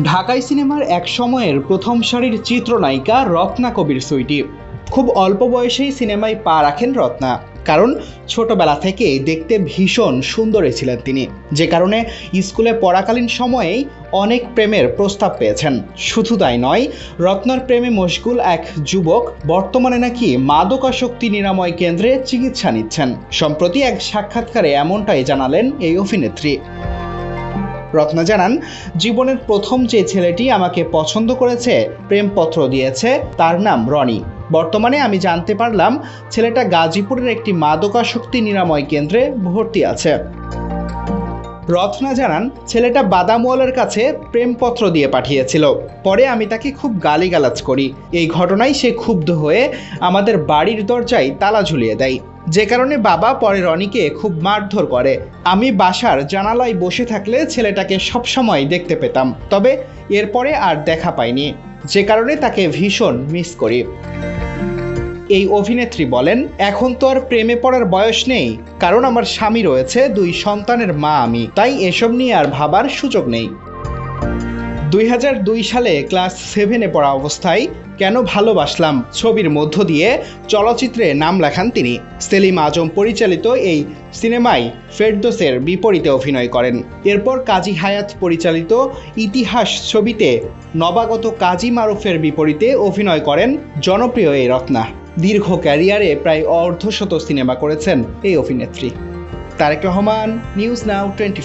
ঢাকাই সিনেমার এক সময়ের প্রথম সারির চিত্রনায়িকা রত্না কবির সুইটি। খুব অল্প বয়সেই সিনেমায় পা রাখেন রত্না, কারণ ছোটবেলা থেকে দেখতে ভীষণ সুন্দরী ছিলেন তিনি। যে কারণে স্কুলে পড়াকালীন সময়েই অনেক প্রেমের প্রস্তাব পেয়েছেন। শুধু তাই নয়, রত্নার প্রেমে মশগুল এক যুবক বর্তমানে নাকি মাদকাসক্তি নিরাময় কেন্দ্রে চিকিৎসা নিচ্ছেন। সম্প্রতি এক সাক্ষাৎকারে এমনটাই জানালেন এই অভিনেত্রী। রত্না জানান, জীবনের প্রথম যে ছেলেটি আমাকে পছন্দ করেছে, প্রেমপত্র দিয়েছে, তার নাম রনি। বর্তমানে আমি জানতে পারলাম, ছেলেটা গাজীপুরের একটি মাদকাশক্তি নিরাময় কেন্দ্রে ভর্তি আছে। রত্না জানান, ছেলেটা বাদামওয়ালার কাছে প্রেমপত্র দিয়ে পাঠিয়েছিল। পরে আমি তাকে খুব গালিগালাজ করি। এই ঘটনায় সে ক্ষুব্ধ হয়ে আমাদের বাড়ির দরজায় তালা ঝুলিয়ে দেয়। যে কারণে বাবা পরে রনিকে খুব মারধর করে। আমি বাসার জানালায় বসে থাকলে ছেলেটাকে সবসময় দেখতে পেতাম। তবে এরপরে আর দেখা পাইনি। যে কারণে তাকে ভীষণ মিস করি। এই অভিনেত্রী বলেন, এখন তো আর প্রেমে পড়ার বয়স নেই, কারণ আমার স্বামী রয়েছে, দুই সন্তানের মা আমি, তাই এসব নিয়ে আর ভাবার সুযোগ নেই। দুই হাজার দুই সালে ক্লাস সেভেনে পড়া অবস্থায় কেন ভালোবাসলাম ছবির মধ্য দিয়ে চলচ্চিত্রে নাম লেখান তিনি। সেলিম আজম পরিচালিত এই সিনেমায় ফেরদোসের বিপরীতে অভিনয় করেন। এরপর কাজী হায়াত পরিচালিত ইতিহাস ছবিতে নবাগত কাজী মারুফের বিপরীতে অভিনয় করেন জনপ্রিয় এই রত্না। দীর্ঘ ক্যারিয়ারে প্রায় অর্ধশত সিনেমা করেছেন এই অভিনেত্রী। Tarek Rahman news now twenty